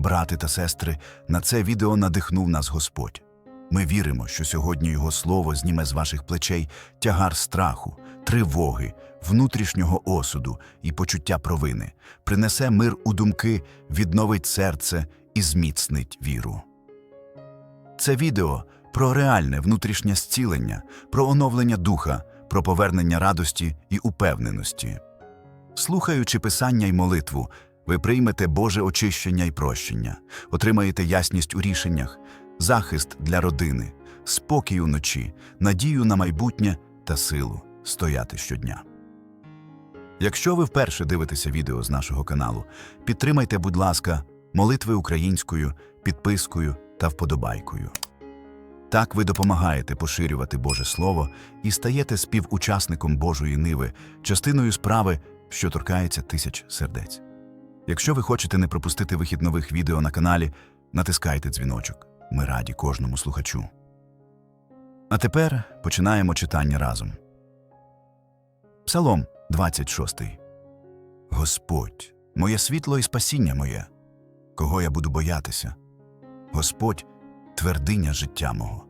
Брати та сестри, на це відео надихнув нас Господь. Ми віримо, що сьогодні Його Слово зніме з ваших плечей тягар страху, тривоги, внутрішнього осуду і почуття провини, принесе мир у думки, відновить серце і зміцнить віру. Це відео про реальне внутрішнє зцілення, про оновлення духа, про повернення радості і упевненості. Слухаючи писання й молитву, ви приймете Боже очищення й прощення, отримаєте ясність у рішеннях, захист для родини, спокій уночі, надію на майбутнє та силу стояти щодня. Якщо ви вперше дивитеся відео з нашого каналу, підтримайте, будь ласка, молитви українською, підпискою та вподобайкою. Так ви допомагаєте поширювати Боже Слово і стаєте співучасником Божої ниви, частиною справи, що торкається тисяч сердець. Якщо ви хочете не пропустити вихід нових відео на каналі, натискайте дзвіночок. Ми раді кожному слухачу. А тепер починаємо читання разом. Псалом 26. Господь, моє світло і спасіння моє. Кого я буду боятися? Господь твердиня життя мого.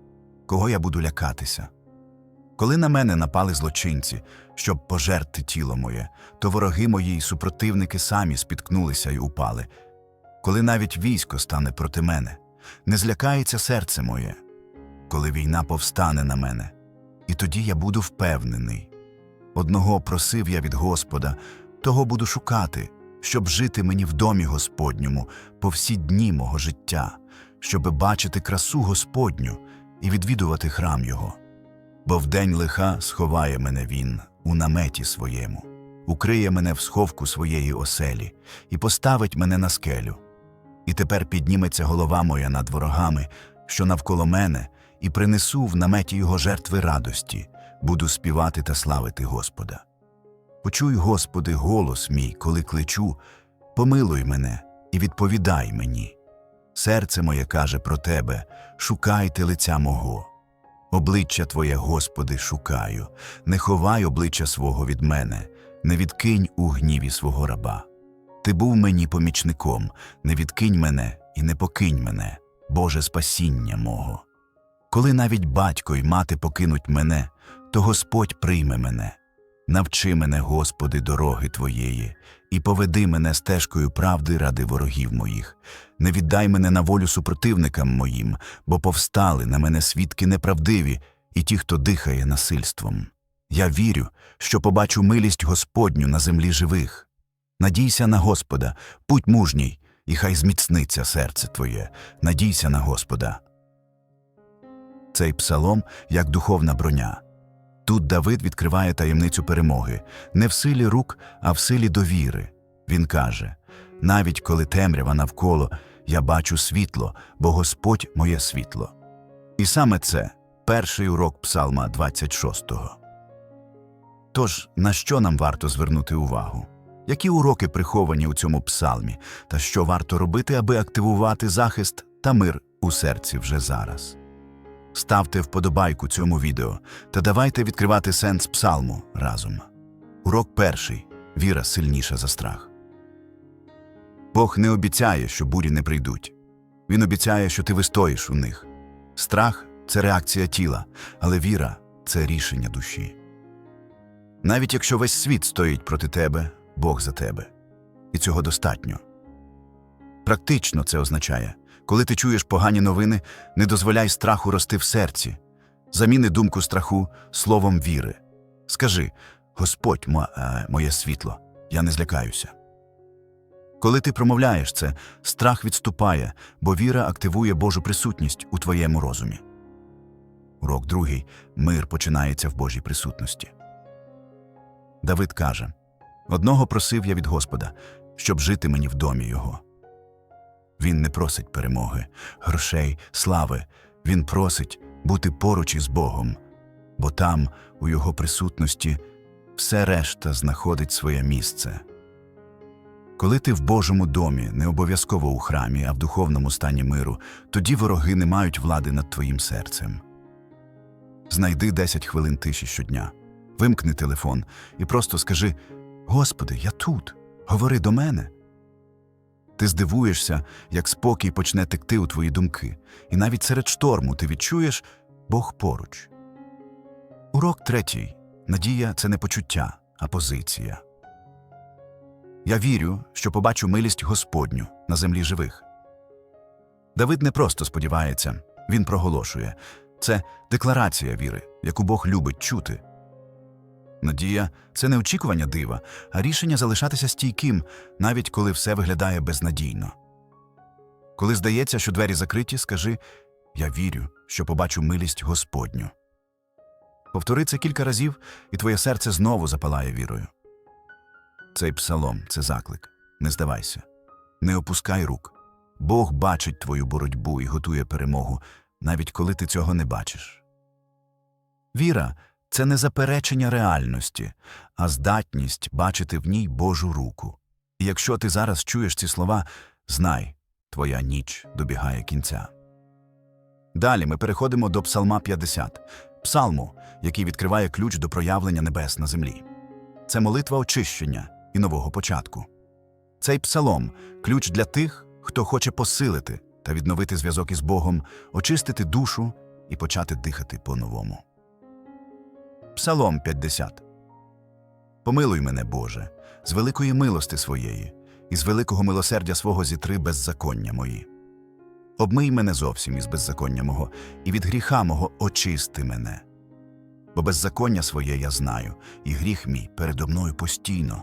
Кого я буду лякатися? Коли на мене напали злочинці, щоб пожерти тіло моє, то вороги мої й супротивники самі спіткнулися й упали. Коли навіть військо стане проти мене, не злякається серце моє, коли війна повстане на мене, і тоді я буду впевнений. Одного просив я від Господа, того буду шукати, щоб жити мені в домі Господньому по всі дні мого життя, щоби бачити красу Господню і відвідувати храм Його. Бо вдень лиха сховає мене він у наметі своєму, укриє мене в сховку своєї оселі і поставить мене на скелю. І тепер підніметься голова моя над ворогами, що навколо мене, і принесу в наметі його жертви радості, буду співати та славити Господа. Почуй, Господи, голос мій, коли кличу, помилуй мене і відповідай мені. Серце моє каже про тебе, шукайте лиця мого. Обличчя Твоє, Господи, шукаю, не ховай обличчя свого від мене, не відкинь у гніві свого раба. Ти був мені помічником, не відкинь мене і не покинь мене, Боже спасіння мого. Коли навіть батько й мати покинуть мене, то Господь прийме мене. Навчи мене, Господи, дороги Твоєї, і поведи мене стежкою правди ради ворогів моїх. Не віддай мене на волю супротивникам моїм, бо повстали на мене свідки неправдиві і ті, хто дихає насильством. Я вірю, що побачу милість Господню на землі живих. Надійся на Господа, будь мужній, і хай зміцниться серце твоє, надійся на Господа. Цей псалом як духовна броня. Тут Давид відкриває таємницю перемоги не в силі рук, а в силі довіри. Він каже: навіть коли темрява навколо, я бачу світло, бо Господь моє світло. І саме це перший урок Псалма 26-го. Тож, на що нам варто звернути увагу? Які уроки приховані у цьому псалмі, та що варто робити, аби активувати захист та мир у серці вже зараз? Ставте вподобайку цьому відео та давайте відкривати сенс псалму разом. Урок перший віра сильніша за страх. Бог не обіцяє, що бурі не прийдуть. Він обіцяє, що ти вистоїш у них. Страх це реакція тіла, але віра це рішення душі. Навіть якщо весь світ стоїть проти тебе, Бог за тебе. І цього достатньо. Практично це означає, коли ти чуєш погані новини, не дозволяй страху рости в серці. Заміни думку страху словом віри. Скажи Господь, е, моє світло, я не злякаюся. Коли ти промовляєш це, страх відступає, бо віра активує Божу присутність у твоєму розумі. Урок другий мир починається в Божій присутності. Давид каже Одного просив я від Господа, щоб жити мені в домі його. Він не просить перемоги, грошей, слави. Він просить бути поруч із Богом, бо там, у його присутності, все решта знаходить своє місце. Коли ти в Божому домі, не обов'язково у храмі, а в духовному стані миру, тоді вороги не мають влади над твоїм серцем. Знайди 10 хвилин тиші щодня, вимкни телефон і просто скажи: Господи, я тут, говори до мене. Ти здивуєшся, як спокій почне текти у твої думки, і навіть серед шторму ти відчуєш Бог поруч. Урок третій. Надія це не почуття, а позиція. Я вірю, що побачу милість Господню на землі живих. Давид не просто сподівається, він проголошує це декларація віри, яку Бог любить чути. Надія це не очікування дива, а рішення залишатися стійким, навіть коли все виглядає безнадійно. Коли здається, що двері закриті, скажи Я вірю, що побачу милість Господню. Повтори це кілька разів, і твоє серце знову запалає вірою. Цей псалом це заклик. Не здавайся, не опускай рук. Бог бачить твою боротьбу і готує перемогу, навіть коли ти цього не бачиш. Віра це не заперечення реальності, а здатність бачити в ній Божу руку. І якщо ти зараз чуєш ці слова, знай, твоя ніч добігає кінця. Далі ми переходимо до Псалма 50, псалму, який відкриває ключ до проявлення небес на землі. Це молитва очищення і нового початку. Цей псалом ключ для тих, хто хоче посилити та відновити зв'язок із Богом, очистити душу і почати дихати по-новому. Псалом 50 Помилуй мене, Боже, з великої милости своєї, і з великого милосердя свого зітри беззаконня мої. Обмий мене зовсім із беззаконня мого, і від гріха мого очисти мене. Бо беззаконня своє я знаю, і гріх мій передо мною постійно.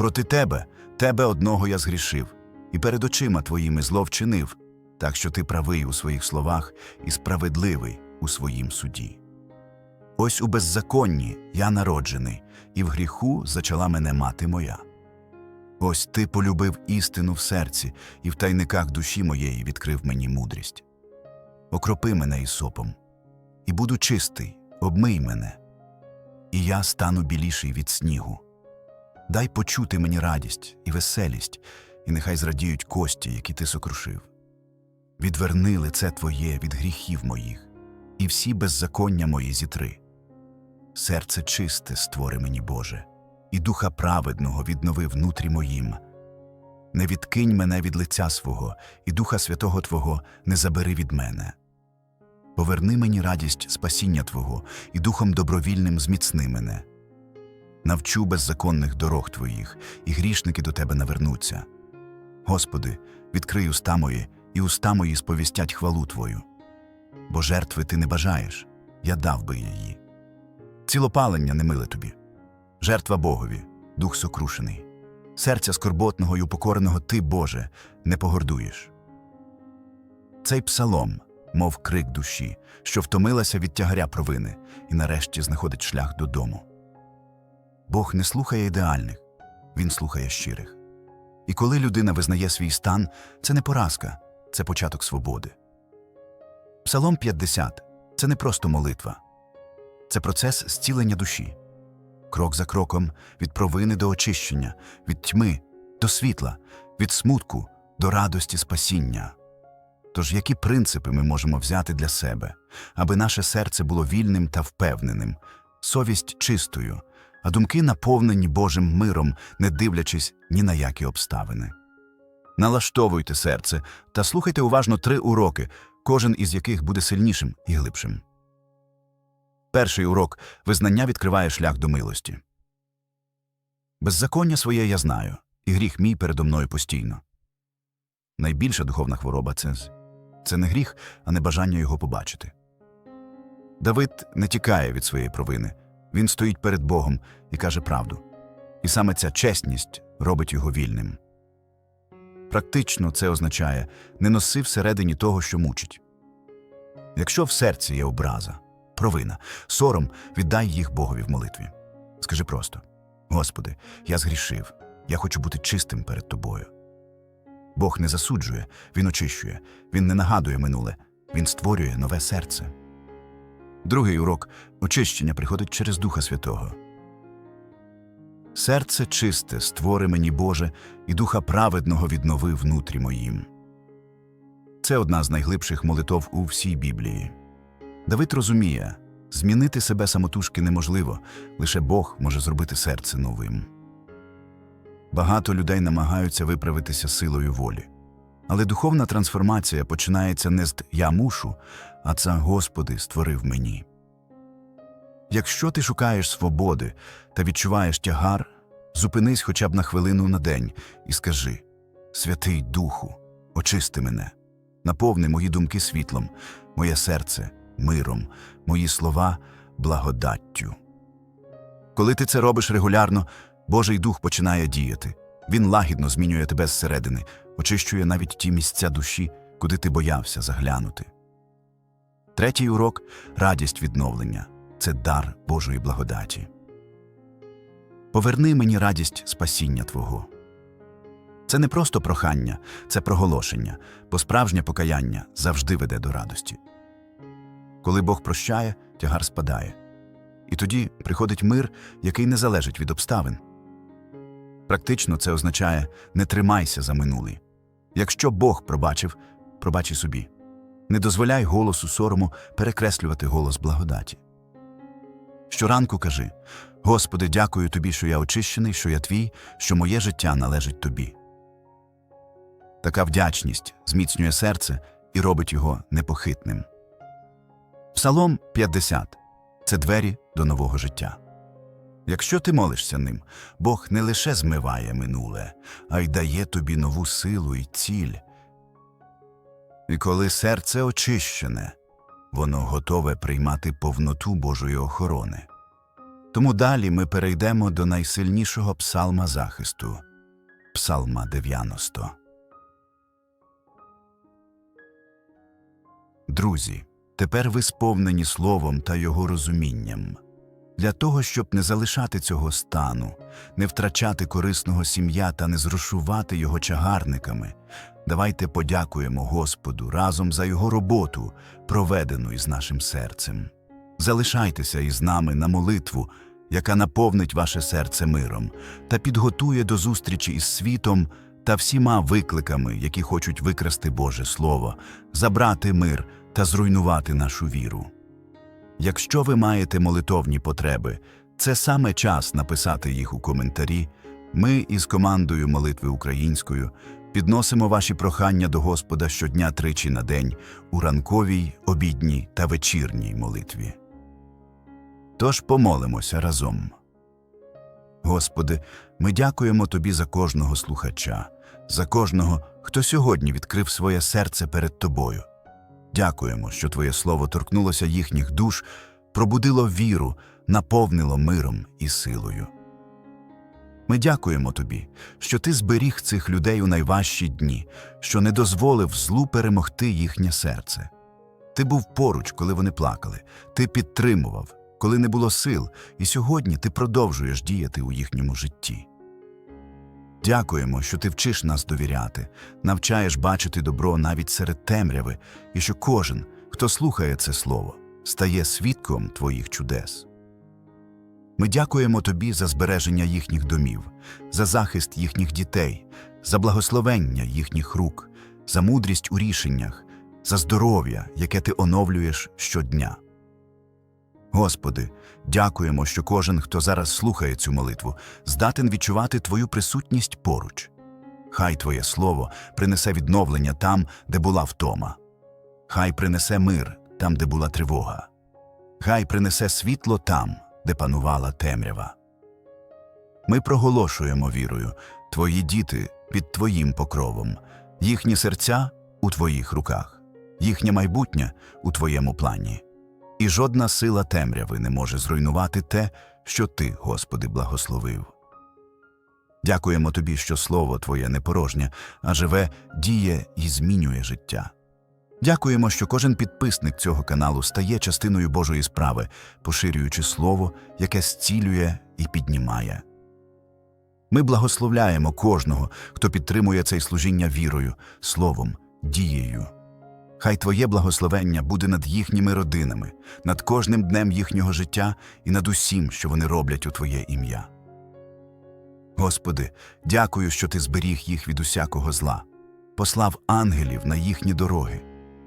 Проти тебе, тебе одного я згрішив, і перед очима твоїми зло вчинив, так що ти правий у своїх словах і справедливий у своїм суді. Ось у беззаконні я народжений, і в гріху зачала мене мати моя. Ось ти полюбив істину в серці, і в тайниках душі моєї відкрив мені мудрість. Окропи мене ісопом, і буду чистий, обмий мене, і я стану біліший від снігу. Дай почути мені радість і веселість, і нехай зрадіють кості, які ти сокрушив. Відверни лице твоє від гріхів моїх, і всі беззаконня мої зітри. Серце чисте створи мені, Боже, і духа праведного віднови внутрі моїм. Не відкинь мене від лиця свого, і Духа Святого Твого не забери від мене. Поверни мені радість спасіння Твого, і духом добровільним зміцни мене. Навчу беззаконних дорог Твоїх, і грішники до Тебе навернуться. Господи, відкрий уста мої, і уста мої сповістять хвалу Твою. Бо жертви ти не бажаєш, я дав би її. Цілопалення не миле тобі. Жертва Богові, дух сокрушений. Серця скорботного й упокореного ти, Боже, не погордуєш. Цей псалом, мов крик душі, що втомилася від тягаря провини і нарешті знаходить шлях додому. Бог не слухає ідеальних, Він слухає щирих. І коли людина визнає свій стан, це не поразка, це початок свободи. Псалом 50 це не просто молитва, це процес зцілення душі. Крок за кроком від провини до очищення, від тьми до світла, від смутку до радості спасіння. Тож які принципи ми можемо взяти для себе, аби наше серце було вільним та впевненим, совість чистою, а думки наповнені Божим миром, не дивлячись ні на які обставини. Налаштовуйте серце та слухайте уважно три уроки, кожен із яких буде сильнішим і глибшим. Перший урок визнання відкриває шлях до милості. Беззаконня своє я знаю, і гріх мій передо мною постійно. Найбільша духовна хвороба це, це не гріх, а не бажання його побачити. Давид не тікає від своєї провини, він стоїть перед Богом і каже правду. І саме ця чесність робить його вільним. Практично це означає не носи всередині того, що мучить. Якщо в серці є образа, провина, сором, віддай їх Богові в молитві. Скажи просто: Господи, я згрішив, я хочу бути чистим перед Тобою. Бог не засуджує, Він очищує, Він не нагадує минуле, Він створює нове серце. Другий урок очищення приходить через Духа Святого. Серце чисте, створи мені Боже, і духа праведного віднови внутрі моїм. Це одна з найглибших молитов у всій Біблії. Давид розуміє, змінити себе самотужки неможливо, лише Бог може зробити серце новим. Багато людей намагаються виправитися силою волі. Але духовна трансформація починається не з я мушу, а це Господи створив мені. Якщо ти шукаєш свободи та відчуваєш тягар, зупинись хоча б на хвилину на день і скажи: Святий Духу, очисти мене, наповни мої думки світлом, моє серце миром, мої слова благодаттю. Коли ти це робиш регулярно, Божий Дух починає діяти. Він лагідно змінює тебе зсередини, очищує навіть ті місця душі, куди ти боявся заглянути. Третій урок радість відновлення це дар Божої благодаті. Поверни мені радість спасіння Твого. Це не просто прохання, це проголошення, бо справжнє покаяння завжди веде до радості. Коли Бог прощає, тягар спадає. І тоді приходить мир, який не залежить від обставин. Практично це означає не тримайся за минулий. Якщо Бог пробачив, пробач і собі. Не дозволяй голосу сорому перекреслювати голос благодаті. Щоранку кажи: Господи, дякую тобі, що я очищений, що я твій, що моє життя належить тобі. Така вдячність зміцнює серце і робить його непохитним. Псалом 50 це двері до нового життя. Якщо ти молишся ним, Бог не лише змиває минуле, а й дає тобі нову силу і ціль. І коли серце очищене, воно готове приймати повноту Божої охорони. Тому далі ми перейдемо до найсильнішого псалма захисту Псалма 90. Друзі, тепер ви сповнені словом та його розумінням. Для того, щоб не залишати цього стану, не втрачати корисного сім'я та не зрушувати його чагарниками, давайте подякуємо Господу разом за його роботу, проведену із нашим серцем. Залишайтеся із нами на молитву, яка наповнить ваше серце миром та підготує до зустрічі із світом та всіма викликами, які хочуть викрасти Боже Слово, забрати мир та зруйнувати нашу віру. Якщо ви маєте молитовні потреби, це саме час написати їх у коментарі. Ми із командою молитви українською підносимо ваші прохання до Господа щодня тричі на день у ранковій, обідній та вечірній молитві. Тож помолимося разом. Господи, ми дякуємо Тобі за кожного слухача, за кожного, хто сьогодні відкрив своє серце перед Тобою. Дякуємо, що Твоє Слово торкнулося їхніх душ, пробудило віру, наповнило миром і силою. Ми дякуємо Тобі, що Ти зберіг цих людей у найважчі дні, що не дозволив злу перемогти їхнє серце. Ти був поруч, коли вони плакали, ти підтримував, коли не було сил, і сьогодні ти продовжуєш діяти у їхньому житті. Дякуємо, що ти вчиш нас довіряти, навчаєш бачити добро навіть серед темряви, і що кожен, хто слухає це слово, стає свідком твоїх чудес. Ми дякуємо тобі за збереження їхніх домів, за захист їхніх дітей, за благословення їхніх рук, за мудрість у рішеннях, за здоров'я, яке ти оновлюєш щодня. Господи, дякуємо, що кожен, хто зараз слухає цю молитву, здатен відчувати Твою присутність поруч. Хай Твоє Слово принесе відновлення там, де була втома. Хай принесе мир там, де була тривога. Хай принесе світло там, де панувала темрява. Ми проголошуємо вірою Твої діти під Твоїм покровом, їхні серця у Твоїх руках, їхнє майбутнє у Твоєму плані. І жодна сила темряви не може зруйнувати те, що Ти, Господи, благословив. Дякуємо Тобі, що Слово Твоє не порожнє, а живе, діє і змінює життя. Дякуємо, що кожен підписник цього каналу стає частиною Божої справи, поширюючи Слово, яке зцілює і піднімає. Ми благословляємо кожного, хто підтримує це служіння вірою, словом, дією. Хай Твоє благословення буде над їхніми родинами, над кожним днем їхнього життя і над усім, що вони роблять у Твоє ім'я. Господи, дякую, що Ти зберіг їх від усякого зла, послав ангелів на їхні дороги.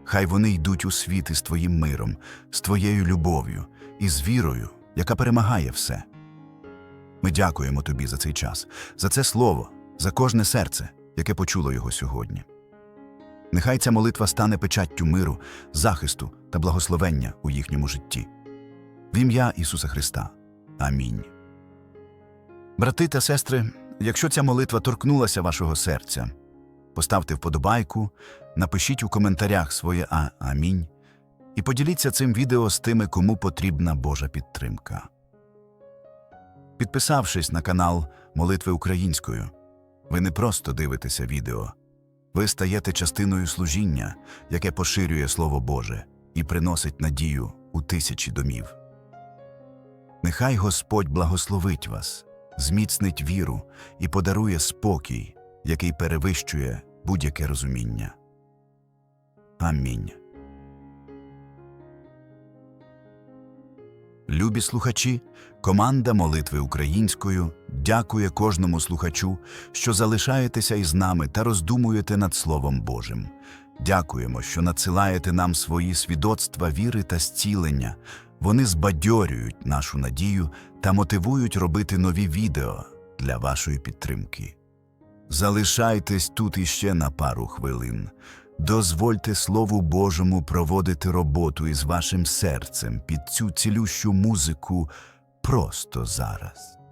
Хай вони йдуть у світ із Твоїм миром, з Твоєю любов'ю і з вірою, яка перемагає все. Ми дякуємо тобі за цей час, за це слово, за кожне серце, яке почуло його сьогодні. Нехай ця молитва стане печаттю миру, захисту та благословення у їхньому житті. В ім'я Ісуса Христа. Амінь. Брати та сестри, якщо ця молитва торкнулася вашого серця, поставте вподобайку, напишіть у коментарях своє а амінь і поділіться цим відео з тими, кому потрібна Божа підтримка. Підписавшись на канал Молитви українською, ви не просто дивитеся відео, ви стаєте частиною служіння, яке поширює Слово Боже і приносить надію у тисячі домів. Нехай Господь благословить вас, зміцнить віру і подарує спокій, який перевищує будь-яке розуміння. Амінь. Любі слухачі, команда молитви українською дякує кожному слухачу, що залишаєтеся із нами та роздумуєте над Словом Божим. Дякуємо, що надсилаєте нам свої свідоцтва віри та зцілення. Вони збадьорюють нашу надію та мотивують робити нові відео для вашої підтримки. Залишайтесь тут іще на пару хвилин. Дозвольте Слову Божому проводити роботу із вашим серцем під цю цілющу музику просто зараз.